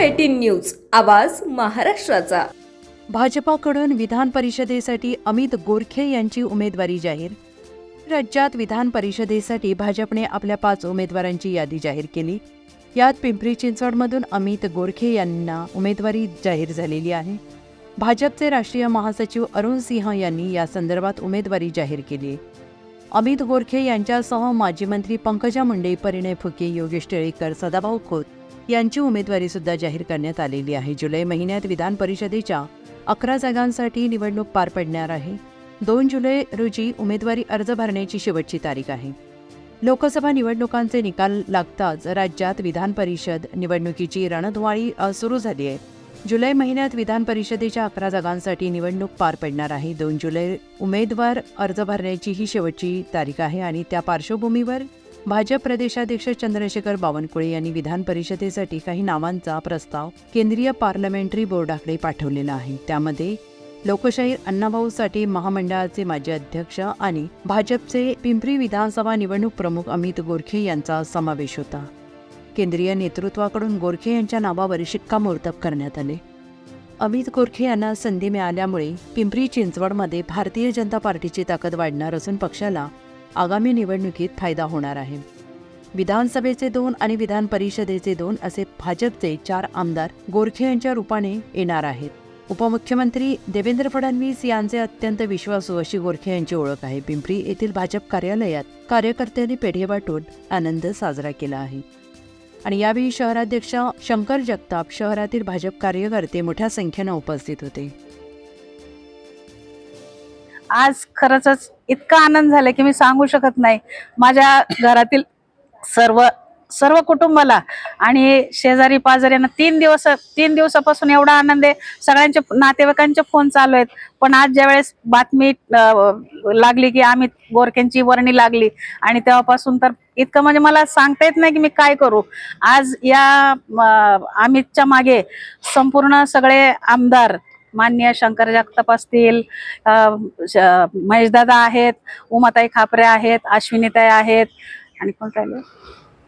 News आवाज महाराष्ट्राचा. भाजपाकडून विधान परिषदेसाठी अमित गोरखे यांची उमेदवारी जाहीर. राज्यात विधान परिषदेसाठी भाजपने आपल्या पाच उमेदवारांची यादी जाहीर केली. यात पिंपरी चिंचवडमधून अमित गोरखे यांना उमेदवारी जाहीर झालेली आहे. भाजपचे राष्ट्रीय महासचिव अरुण सिंह यांनी या संदर्भात उमेदवारी जाहीर केली. अमित गोरखे यांच्यासह माजी मंत्री पंकजा मुंडे परिणय फुके योगेश टिळेकर सदाभाऊ खोत यांची उमेदवारी सुद्धा जाहीर करण्यात आलेली आहे. जुलै महिन्यात विधान परिषदेच्या अकरा जागांसाठी निवडणूक पार पडणार आहे. दोन जुलै रोजी उमेदवारी अर्ज भरण्याची शेवटची तारीख आहे. लोकसभा निवडणुकांचे निकाल लागताच राज्यात विधान परिषद निवडणुकीची रणधुवाळी सुरू झाली आहे. जुलै महिन्यात विधान परिषदेच्या अकरा जागांसाठी निवडणूक पार पडणार आहे. दोन जुलै उमेदवार अर्ज भरण्याची ही शेवटची तारीख आहे आणि त्या पार्श्वभूमीवर भाजप प्रदेशाध्यक्ष चंद्रशेखर बावनकुळे यांनी विधान परिषदेसाठी काही नावांचा प्रस्ताव केंद्रीय पार्लमेंटरी बोर्डाकडे पाठवलेला आहे. त्यामध्ये लोकशाहीर अण्णाभाऊ साठे महामंडळाचे माजी अध्यक्ष आणि भाजपचे पिंपरी विधानसभा निवडणूक प्रमुख अमित गोरखे यांचा समावेश होता. केंद्रीय नेतृत्वाकडून गोरखे यांच्या नावावर शिक्कामोर्तब करण्यात आले. अमित गोरखे यांना संधी मिळाल्यामुळे पिंपरी चिंचवडमध्ये भारतीय जनता पार्टीची ताकद वाढणार असून पक्षाला आगामी निवडणुकीत फायदा होणार आहे. विधानसभेचे दोन आणि विधान परिषदेचे दोन असे भाजपचे चार आमदार गोरखे यांच्या रूपाने येणार आहेत. उपमुख्यमंत्री देवेंद्र फडणवीस यांचे अत्यंत विश्वासू अशी गोरखे यांची ओळख आहे. पिंपरी येथील भाजप कार्यालयात कार्यकर्त्यांनी पेढे वाटून आनंद साजरा केला आहे. आणि यावेळी शहराध्यक्ष शंकर जगताप शहरातील भाजप कार्यकर्ते मोठ्या संख्येनं उपस्थित होते. आज खरंच इतका आनंद झाला की मी सांगू शकत नाही. माझ्या घरातील सर्व सर्व कुटुंबाला आणि शेजारी पाजाऱ्यांना तीन दिवस तीन दिवसापासून एवढा आनंद आहे. सगळ्यांचे नातेवाईकांचे फोन चालू आहेत. पण आज ज्यावेळेस बातमी लागली की अमित गोरख्यांची वर्णी लागली आणि तेव्हापासून तर इतकं म्हणजे मला सांगता येत नाही की मी काय करू. आज या अमितच्या मागे संपूर्ण सगळे आमदार मान्य शंकर जगताप असतील श- महेशदादा आहेत उमाताई खापरे आहेत अश्विनीताई आहेत आणि कोण राहिले?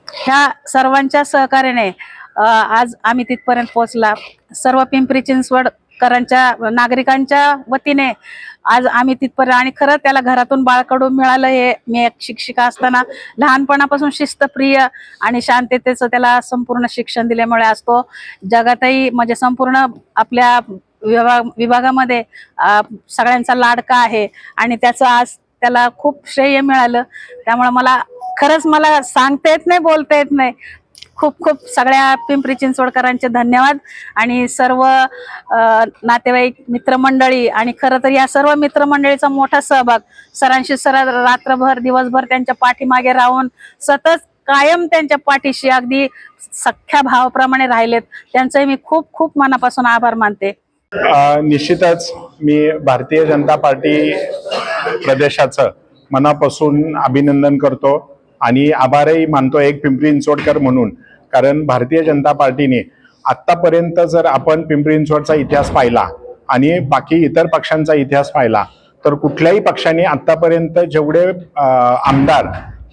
ह्या सर्वांच्या सहकार्याने आज आम्ही तिथपर्यंत पोहोचला. सर्व पिंपरी चिंचवडकरांच्या नागरिकांच्या वतीने आज आम्ही तिथपर्यंत आणि खरं त्याला घरातून बाळकडून मिळालं हे मी एक शिक्षिका असताना लहानपणापासून शिस्तप्रिय आणि शांततेचं त्याला संपूर्ण शिक्षण दिल्यामुळे आज तो जगातही म्हणजे संपूर्ण आपल्या विभाग विभागामध्ये सगळ्यांचा लाडका आहे आणि त्याचं आज त्याला खूप श्रेय मिळालं. त्यामुळे मला खरंच मला सांगता येत नाही बोलता येत नाही. खूप खूप सगळ्या पिंपरी चिंचवडकरांचे धन्यवाद आणि सर्व नातेवाईक मित्रमंडळी आणि खरं तर या सर्व मित्रमंडळीचा मोठा सहभाग सरांशी सर रात्रभर दिवसभर त्यांच्या पाठीमागे राहून सतत कायम त्यांच्या पाठीशी अगदी सख्या भावाप्रमाणे राहिलेत. त्यांचंही मी खूप खूप मनापासून आभार मानते. निश्चितच मी भारतीय जनता पार्टी प्रदेशाचं मनापासून अभिनंदन करतो आणि आभारही मानतो एक पिंपरी चिंचवडकर म्हणून. कारण भारतीय जनता पार्टीने आत्तापर्यंत जर आपण पिंपरी चिंचवडचा इतिहास पाहिला आणि बाकी इतर पक्षांचा इतिहास पाहिला तर कुठल्याही पक्षाने आत्तापर्यंत जेवढे आमदार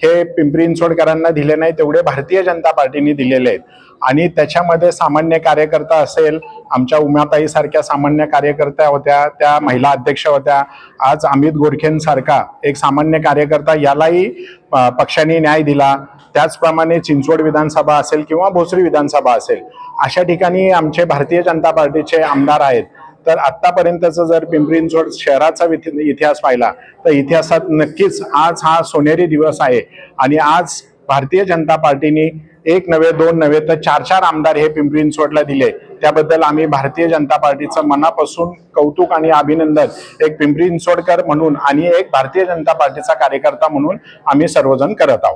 हे पिंपरी चिंचवडकरांना दिले नाही तेवढे भारतीय जनता पार्टीने दिलेले आहेत. आणि त्याच्यामध्ये सामान्य कार्यकर्ता असेल आमच्या उमाताईसारख्या सामान्य कार्यकर्त्या होत्या त्या महिला अध्यक्ष होत्या आज अमित गोरखेंसारखा एक सामान्य कार्यकर्ता यालाही पक्षाने न्याय दिला. त्याचप्रमाणे चिंचवड विधानसभा असेल किंवा भोसरी विधानसभा असेल अशा ठिकाणी आमचे भारतीय जनता पार्टीचे आमदार आहेत. तर आतापर्यंतचा जर पिंपरी चिंचवड शहराचा इति- इतिहास पाहिला तर इतिहासात नक्कीच आज हा सोनेरी दिवस आहे. आणि आज भारतीय जनता पार्टीने एक नव्हे दोन नव्हे तर चार चार आमदार हे पिंपरी चिंचवडला दिले. त्याबद्दल आम्ही भारतीय जनता पार्टीचं मनापासून कौतुक आणि अभिनंदन एक पिंपरी चिंचवडकर म्हणून आणि एक भारतीय जनता पार्टीचा कार्यकर्ता म्हणून आम्ही सर्वजण करत आहोत.